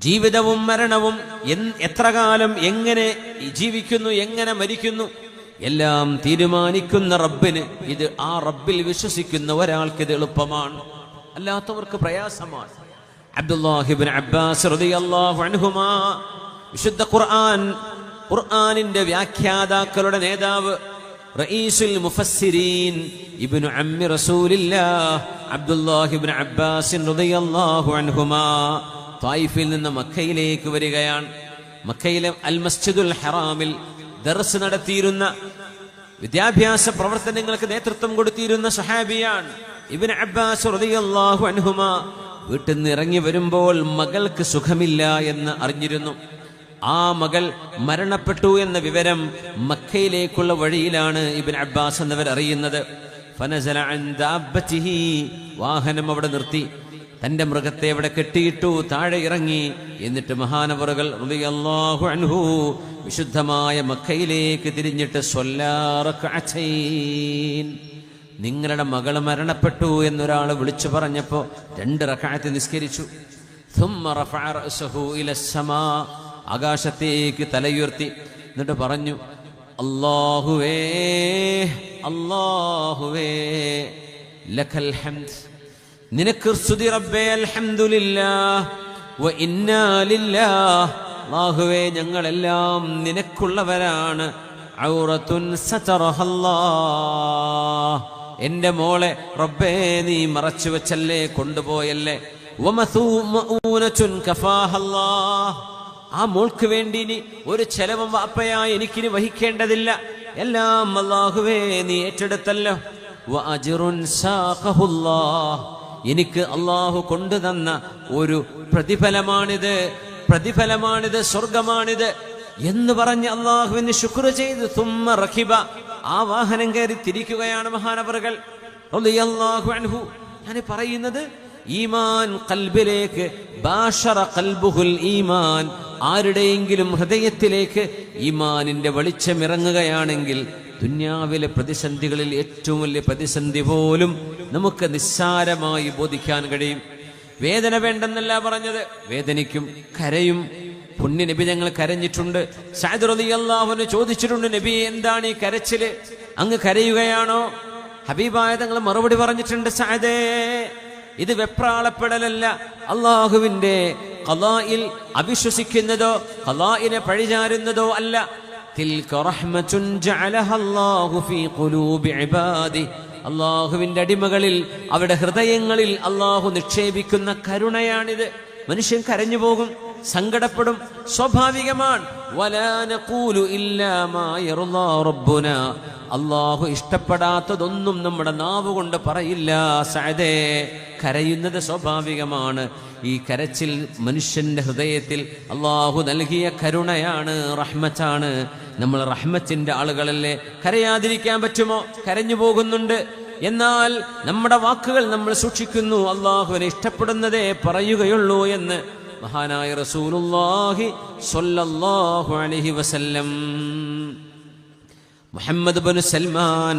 ജീവിതവും മരണവും എത്ര കാലം എങ്ങനെ ജീവിക്കുന്നു എങ്ങനെ മരിക്കുന്നു എല്ലാം തീരുമാനിക്കുന്ന റബ്ബിന് ഇത് ആ റബ്ബിൽ വിശ്വസിക്കുന്ന ഒരാൾക്ക് ഇത് എളുപ്പമാണ്. അല്ലാത്തവർക്ക് പ്രയാസമാണ്. അബ്ദുല്ലാഹിബിൻ അബ്ബാസ് വിശുദ്ധ ഖുർആൻ ഖുർആാനിന്റെ വ്യാഖ്യാതാക്കളുടെ നേതാവ് റഈസുൽ ഇബ്നു അബ്ദുല്ലാഹിബ്നു അബ്ബാസ് റളിയല്ലാഹു അൻഹുമാ. തായിഫിൽ നിന്ന് മക്കയിലേക്ക് വരികയാണ്. മക്കയിലെ അൽ മസ്ജിദുൽ ഹറാമിൽ ദർസ് നടത്തിയിരുന്ന വിദ്യാഭ്യാസ പ്രവർത്തനങ്ങൾക്ക് നേതൃത്വം കൊടുത്തിരുന്ന സഹാബിയാണ്. ഇബിൻ അബ്ബാസ് റളിയല്ലാഹു അൻഹുമ വീട്ടിൽ നിന്ന് ഇറങ്ങി വരുമ്പോൾ മകൾക്ക് സുഖമില്ല എന്ന് അറിഞ്ഞിരുന്നു. ആ മകൾ മരണപ്പെട്ടു എന്ന വിവരം മക്കയിലേക്കുള്ള വഴിയിലാണ് ഇബിൻ അബ്ബാസ് എന്നവർ അറിയുന്നത്. വാഹനം അവിടെ നിർത്തി. തന്റെ മൃഗത്തെ എവിടെ കെട്ടിയിട്ടു താഴെ ഇറങ്ങി. എന്നിട്ട് മഹാനവറുകൾ അൻഹു വിശുദ്ധമായ മക്കയിലേക്ക് തിരിഞ്ഞിട്ട് നിങ്ങളുടെ മകൾ മരണപ്പെട്ടു എന്നൊരാൾ വിളിച്ചു പറഞ്ഞപ്പോ രണ്ട് റക്കായത്ത് നിസ്കരിച്ചു. ആകാശത്തേക്ക് തലയുയർത്തി. എന്നിട്ട് പറഞ്ഞു അള്ളാഹുവേ അള്ളാഹുവേ നിനക്ക് സ്തുതി റബ്ബേ അൽഹംദുലില്ലാഹ് വ അല്ലാഹുവേ ഞങ്ങളെല്ലാം നിനക്കുള്ളവരാണ്. ഔറത്തുൻ സതറഹല്ലാ എന്റെ മോളെ റബ്ബേ നീ മറച്ചു വെച്ചല്ലേ കൊണ്ടുപോയല്ലേ? ആ മോൾക്ക് വേണ്ടി നീ ഒരു ചെലവും വാപ്പയായി എനിക്കിനി വഹിക്കേണ്ടതില്ല. എല്ലാം അല്ലാഹുവേ നീ ഏറ്റെടുത്തല്ലോ. എനിക്ക് അള്ളാഹു കൊണ്ടുതന്ന ഒരു പ്രതിഫലമാണിത്. പ്രതിഫലമാണിത് സ്വർഗമാണിത് എന്ന് പറഞ്ഞ് അള്ളാഹുവിന് ശുക്ർ ചെയ്ത് തുമ്മ റഹിബ ആ വാഹനം കയറി തിരിക്കുകയാണ് മഹാനവറുകൾ. അൻഹു. ഞാൻ പറയുന്നത് ഈമാൻ കൽബിലേക്ക് കൽബുഹുൽ ഈമാൻ. ആരുടെയെങ്കിലും ഹൃദയത്തിലേക്ക് ഈമാനിന്റെ വെളിച്ചം ഇറങ്ങുകയാണെങ്കിൽ ദുന്യാവിലെ പ്രതിസന്ധികളിൽ ഏറ്റവും വലിയ പ്രതിസന്ധി പോലും നമുക്ക് നിസ്സാരമായി ബോധിക്കാൻ കഴിയും. വേദന വേണ്ടെന്നല്ല പറഞ്ഞത്. വേദനിക്കും കരയും. പുണ്യ നബി ഞങ്ങൾ കരഞ്ഞിട്ടുണ്ട് സഅദ് അള്ളാഹുവിന് ചോദിച്ചിട്ടുണ്ട് നബി എന്താണ് ഈ കരച്ചിൽ? അങ്ങ് കരയുകയാണോ? ഹബീബായ തങ്ങൾ മറുപടി പറഞ്ഞിട്ടുണ്ട് സാദേ ഇത് വെപ്രാളപ്പെടലല്ല. അള്ളാഹുവിന്റെ കലായിൽ അവിശ്വസിക്കുന്നതോ കലായിനെ പഴിചാരുന്നതോ അല്ല. തിൽക റഹ്മത്തുൻ ജഅലഹ അല്ലാഹു ഫീ ഖുലൂബി ഇബാദി. അള്ളാഹുവിന്റെ അടിമകളിൽ അവരുടെ ഹൃദയങ്ങളിൽ അള്ളാഹു നിക്ഷേപിക്കുന്ന കരുണയാണിത്. മനുഷ്യൻ കരഞ്ഞു പോകും സങ്കടപ്പെടും സ്വാഭാവികമാണ്. അള്ളാഹു ഇഷ്ടപ്പെടാത്തതൊന്നും നമ്മുടെ നാവ് കൊണ്ട് പറയില്ല. സഅദേ കരയുന്നത് സ്വാഭാവികമാണ്. ഈ കരച്ചിൽ മനുഷ്യന്റെ ഹൃദയത്തിൽ അള്ളാഹു നൽകിയ കരുണയാണ് റഹ്മത്താണ്. നമ്മൾ റഹ്മത്തിന്റെ ആളുകളല്ലേ? കരയാതിരിക്കാൻ പറ്റുമോ? കരഞ്ഞു പോകുന്നുണ്ട്. എന്നാൽ നമ്മുടെ വാക്കുകൾ നമ്മൾ സൂക്ഷിക്കുന്നു. അള്ളാഹുവിനെ ഇഷ്ടപ്പെടുന്നതേ പറയുകയുള്ളൂ എന്ന്. മഹാനായ റസൂലുള്ളാഹി സ്വല്ലല്ലാഹു അലൈഹി വസല്ലം. മുഹമ്മദ് ബിൻ സൽമാൻ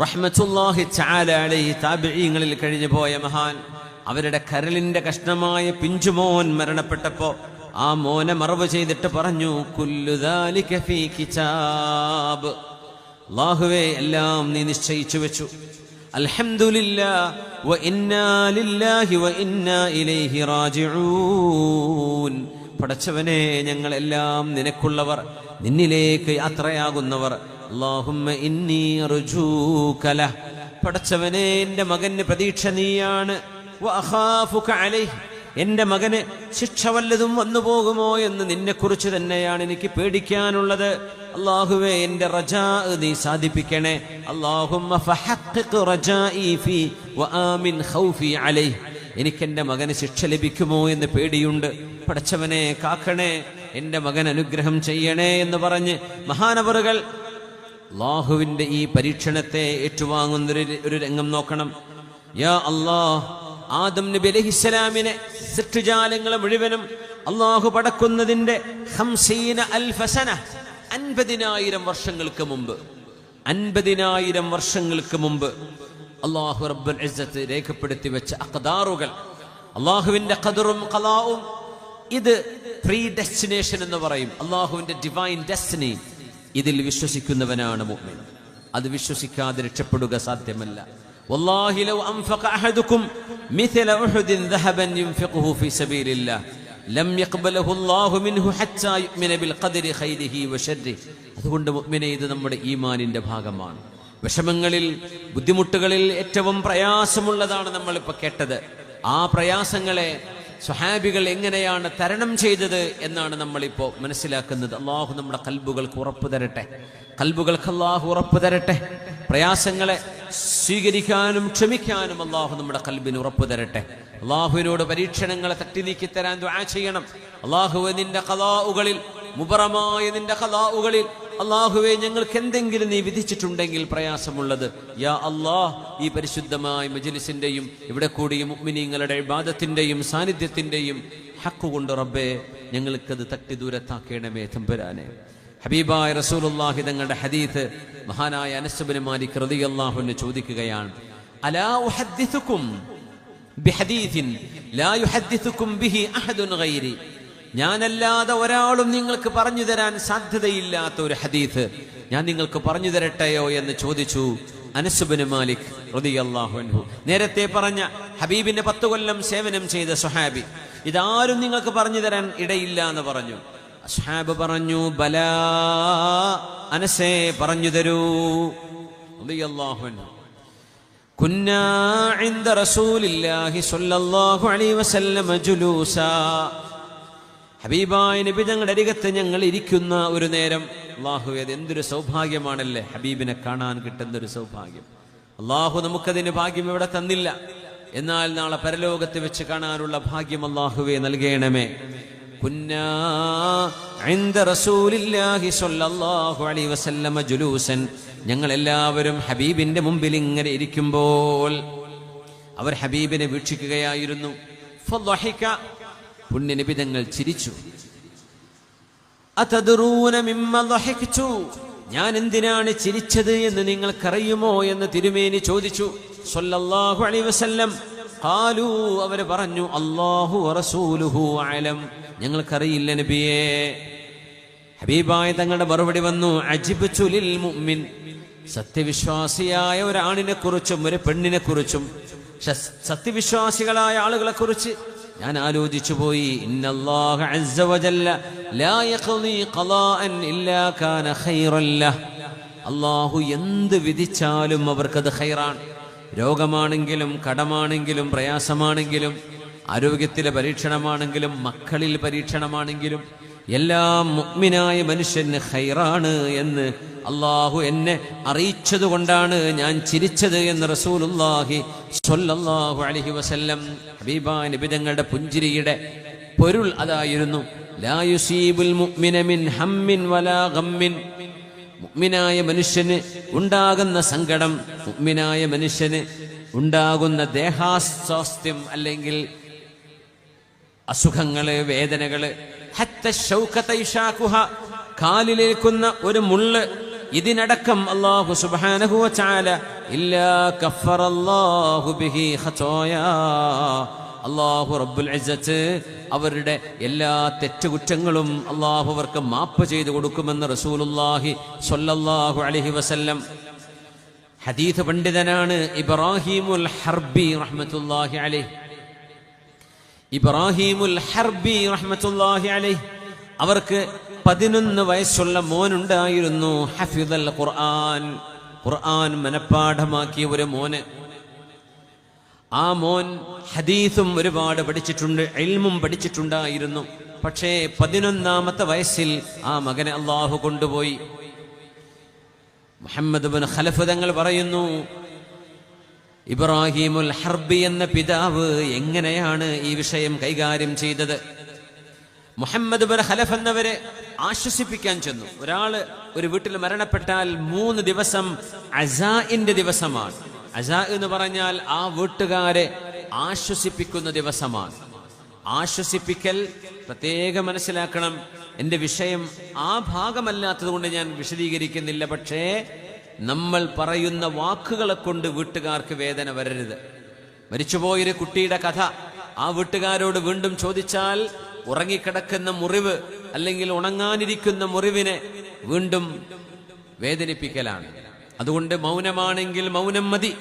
റഹ്മത്തുല്ലാഹി അലൈഹി താബിഈങ്ങളിൽ കഴിഞ്ഞു പോയ മഹാൻ അവരുടെ കരളിന്റെ കഷ്ണമായ പിഞ്ചുമോൻ മരണപ്പെട്ടപ്പോ ആ മോനെ മറവ് ചെയ്തിട്ട് പറഞ്ഞു കിതാബ്. അല്ലാഹുവേ എല്ലാം നീ നിശ്ചയിച്ചു വെച്ചു. പടച്ചവനെ ഞങ്ങളെല്ലാം നിനക്കുള്ളവർ. നിന്നിലേക്ക് യാത്രയാകുന്നവർ അല്ലാഹുമ്മ ഇന്നി പടച്ചവനെ എന്റെ മകന് പ്രതീക്ഷ നീയാണ്. എന്റെ മകന് ശിക്ഷ വല്ലതും വന്നു പോകുമോ എന്ന് നിന്നെക്കുറിച്ച് തന്നെയാണ് എനിക്ക് പേടിക്കാനുള്ളത്. അള്ളാഹുവേ എന്റെ റജാ നീ സാധിപ്പിക്കണേ. അലൈഹി. എനിക്ക് എന്റെ മകന് ശിക്ഷ ലഭിക്കുമോ എന്ന് പേടിയുണ്ട്. പടച്ചവനെ കാക്കണേ. എന്റെ മകൻ അനുഗ്രഹം ചെയ്യണേ എന്ന് പറഞ്ഞ് മഹാനവറുകൾ ലാഹുവിന്റെ ഈ പരീക്ഷണത്തെ ഏറ്റുവാങ്ങുന്ന ഒരു രംഗം നോക്കണം. യാ അല്ലാഹ് ആദം നബി അലൈഹിസ്സലാമിനെ സൃഷ്ടിജാലങ്ങളെ മുഴുവനും അള്ളാഹു പടക്കുന്നതിന്റെ ഹംസീന അൽഫസന അൻപതിനായിരം വർഷങ്ങൾക്ക് മുമ്പ് അൻപതിനായിരം വർഷങ്ങൾക്ക് മുമ്പ് അള്ളാഹു റബ്ബുൽ ഇസ്സത്ത് രേഖപ്പെടുത്തി വെച്ച അഖദാറുകൾ അള്ളാഹുവിന്റെ ഖദറും ഖലാവും ഇത് പ്രീ ഡെസ്റ്റിനേഷൻ എന്ന് പറയും അള്ളാഹുവിന്റെ ഡിവൈൻ ഡെസ്റ്റിനി ഇതിൽ വിശ്വസിക്കുന്നവനാണ് മുഅ്മിൻ അത് വിശ്വസിക്കാതെ രക്ഷപ്പെടുക സാധ്യമല്ല والله لو أنفق أحدكم مثل أحد ذهبا ينفقه في سبيل الله لم يقبله الله منه حتى يؤمن بالقدر خيره وشره അതുകൊണ്ട് മുഅ്മിനെ ഇത് നമ്മുടെ ഈമാനിന്റെ ഭാഗമാണ് വിഷമങ്ങളിൽ ബുദ്ധിമുട്ടുകളിൽ ഏറ്റവും പ്രയാസമുള്ളതാണ് നമ്മളിപ്പോൾ കേട്ടത് ആ പ്രയാസങ്ങളെ സ്വഹാബികൾ എങ്ങനെയാണ് തരണം ചെയ്തത് എന്നാണ് നമ്മളിപ്പോൾ മനസ്സിലാക്കുന്നത്. അള്ളാഹു നമ്മുടെ കൽബുകൾക്ക് ഉറപ്പ് തരട്ടെ. കൽബുകൾക്ക് അള്ളാഹു ഉറപ്പ് തരട്ടെ. പ്രയാസങ്ങളെ സ്വീകരിക്കാനും ക്ഷമിക്കാനും അള്ളാഹു നമ്മുടെ കൽബിന് ഉറപ്പ് തരട്ടെ. അള്ളാഹുവിനോട് പരീക്ഷണങ്ങളെ തട്ടി നീക്കി തരാൻ ചെയ്യണം. അള്ളാഹു നിന്റെ കലാവുകളിൽ മുബറമായ നിന്റെ കലാവുകളിൽ അള്ളാഹുവെ ഞങ്ങൾക്ക് എന്തെങ്കിലും നീ വിധിച്ചിട്ടുണ്ടെങ്കിൽ പ്രയാസമുള്ളത്. യാ അള്ളാഹ് ഈ പരിശുദ്ധമായ മജിലിസിന്റെയും ഇവിടെ കൂടിയ മുഅ്മിനീങ്ങളുടെ വിവാദത്തിന്റെയും സാന്നിധ്യത്തിന്റെയും ഹക്കുകൊണ്ട് റബ്ബേ ഞങ്ങൾക്കത് തട്ടി ദൂരത്താക്കേണമേ തമ്പുരാനെ. ഹബീബായ റസൂലുള്ളാഹി തങ്ങളുടെ ഹദീത്ത് മഹാനായ അനസ്ബിന് മാലിക് റളിയല്ലാഹുവിനെ ചോദിക്കുകയാണ്. അലാ ഉഹദ്ദിസുക്കും ബിഹദീസിൻ ലാ യുഹദ്ദിസുക്കും ബിഹി അഹദുൻ ഗൈരി. ഞാനല്ലാതെ ഒരാളും നിങ്ങൾക്ക് പറഞ്ഞു തരാൻ സാധ്യതയില്ലാത്ത ഒരു ഹദീത്ത് ഞാൻ നിങ്ങൾക്ക് പറഞ്ഞു തരട്ടെയോ എന്ന് ചോദിച്ചു അനസുബിന് മാലിക് റളിയല്ലാഹു അൻഹു നേരത്തെ പറഞ്ഞ ഹബീബിന്റെ പത്ത് കൊല്ലം സേവനം ചെയ്ത സുഹാബി ഇതാരും നിങ്ങൾക്ക് പറഞ്ഞു തരാൻ ഇടയില്ല എന്ന് പറഞ്ഞു അസ്ഹാബ് പറഞ്ഞു ബലാ അനസേ പറഞ്ഞു തരൂ റളിയല്ലാഹു അൻഹു كنا عند رسول الله صلى الله عليه وسلم جلوسا ഹബീബായ നബി ഞങ്ങളുടെ അരികത്ത് ഞങ്ങൾ ഇരിക്കുന്ന ഒരു നേരം അള്ളാഹുവേത് എന്തൊരു സൗഭാഗ്യമാണല്ലേ? ഹബീബിനെ കാണാൻ കിട്ടുന്ന ഒരു സൗഭാഗ്യം. അള്ളാഹു നമുക്കതിന് ഭാഗ്യം ഇവിടെ തന്നില്ല. എന്നാൽ നാളെ പരലോകത്ത് വെച്ച് കാണാനുള്ള ഭാഗ്യം അള്ളാഹുവെ നൽകേണമേ. ജുലൂസൻ. ഞങ്ങൾ എല്ലാവരും ഹബീബിന്റെ മുമ്പിൽ ഇങ്ങനെ ഇരിക്കുമ്പോൾ അവർ ഹബീബിനെ വീക്ഷിക്കുകയായിരുന്നു. പുണ്യനിബിതങ്ങൾ ചിരിച്ചു. ഞാൻ എന്തിനാണ് ചിരിച്ചത് എന്ന് നിങ്ങൾക്കറിയുമോ എന്ന് തിരുമേനി ചോദിച്ചു. വസല്ലം. കാലു അവർ പറഞ്ഞു. അള്ളാഹു ആലം ഞങ്ങൾക്കറിയില്ല നബിയേ. ഹബീബായ തങ്ങളുടെ മറുപടി വന്നു. അജിബ് ചുലിൽ മുഅ്മിൻ. സത്യവിശ്വാസിയായ ഒരാണിനെ കുറിച്ചും ഒരു പെണ്ണിനെ കുറിച്ചും സത്യവിശ്വാസികളായ ആളുകളെ കുറിച്ച് ഞാൻ ആലോചിച്ചു പോയി. അള്ളാഹു എന്ത് വിധിച്ചാലും അവർക്കത് ഹൈറാണ് രോഗമാണെങ്കിലും കടമാണെങ്കിലും പ്രയാസമാണെങ്കിലും ആരോഗ്യത്തിലെ പരീക്ഷണമാണെങ്കിലും മക്കളിൽ പരീക്ഷണമാണെങ്കിലും എല്ലാം മുഗ്മിനായ മനുഷ്യന് ഹൈറാണ് എന്ന് അള്ളാഹു എന്നെ അറിയിച്ചതുകൊണ്ടാണ് ഞാൻ ചിരിച്ചത് എന്ന് റസൂലുല്ലാഹി സ്വല്ലല്ലാഹു അലഹി വസല്ലം ഹബീബാ നിബിതങ്ങളുടെ പുഞ്ചിരിയുടെ പൊരുൾ അതായിരുന്നു. ലാ യുസീബുൽ മുഅ്മിന മിൻ ഹമ്മിൻ വലാ ഗമ്മിൻ. മുഅ്മിനായ മനുഷ്യന് ഉണ്ടാകുന്ന സങ്കടം മുഗ്മിനായ മനുഷ്യന് ഉണ്ടാകുന്ന ദേഹാസ്വാസ്ഥ്യം അല്ലെങ്കിൽ അസുഖങ്ങൾ വേദനകൾ കാലിലേക്കുന്ന ഒരു മുള്ള് ഇതിനടക്കം അള്ളാഹു സുബ്ഹാനഹു വതആല ഇല്ലാ കഫറല്ലാഹു ബിഹി റബ്ബുൽ അവരുടെ എല്ലാ തെറ്റുകുറ്റങ്ങളും അള്ളാഹു അവർക്ക് മാപ്പ് ചെയ്തു കൊടുക്കുമെന്ന് റസൂലുള്ളാഹി സ്വല്ലല്ലാഹു അലൈഹി വസല്ലം. ഹദീസ് പണ്ഡിതനാണ് ഇബ്രാഹിമുൽ ഹർബി റഹ്മത്തുള്ളാഹി അലൈഹി. ഇബ്രാഹിമുൽ ഹർബി റഹ്മത്തുള്ളാഹി അലൈഹി. അവർക്ക് പതിനൊന്ന് വയസ്സുള്ള മോനുണ്ടായിരുന്നു. ഹഫിദൽ ഖുർആൻ. ഖുർആൻ മനഃപ്പാഠമാക്കിയ ഒരു മോന്. ആ മോൻ ഹദീസും ഒരുപാട് പഠിച്ചിട്ടുണ്ട് എൽമും പഠിച്ചിട്ടുണ്ടായിരുന്നു. പക്ഷേ പതിനൊന്നാമത്തെ വയസ്സിൽ ആ മകനെ അള്ളാഹു കൊണ്ടുപോയി. മുഹമ്മദ് ബിൻ ഖലഫ് തങ്ങൾ പറയുന്നു ഇബ്രാഹിമുൽ ഹർബി എന്ന പിതാവ് എങ്ങനെയാണ് ഈ വിഷയം കൈകാര്യം ചെയ്തത്? മുഹമ്മദ് ബിൻ ഹലഫ് എന്നവരെ ആശ്വസിപ്പിക്കാൻ ചെന്നു. ഒരാൾ ഒരു വീട്ടിൽ മരണപ്പെട്ടാൽ മൂന്ന് ദിവസം അസാഇന്റെ ദിവസമാണ്. അസാ എന്ന് പറഞ്ഞാൽ ആ വീട്ടുകാരെ ആശ്വസിപ്പിക്കുന്ന ദിവസമാണ്. ആശ്വസിപ്പിക്കൽ പ്രത്യേകം മനസ്സിലാക്കണം. എന്റെ വിഷയം ആ ഭാഗമല്ലാത്തത് കൊണ്ട് ഞാൻ വിശദീകരിക്കുന്നില്ല. പക്ഷേ നമ്മൾ പറയുന്ന വാക്കുകളെ കൊണ്ട് വീട്ടുകാർക്ക് വേദന വരരുത്. മരിച്ചുപോയൊരു കുട്ടിയുടെ കഥ. ആ വീട്ടുകാരോട് വീണ്ടും ചോദിച്ചാൽ ഉറങ്ങിക്കിടക്കുന്ന മുറിവ് അല്ലെങ്കിൽ ഉണങ്ങാനിരിക്കുന്ന മുറിവിനെ വീണ്ടും വേദനിപ്പിക്കലാണ്. അതുകൊണ്ട് മൗനമാണെങ്കിൽ മൗനം മതി.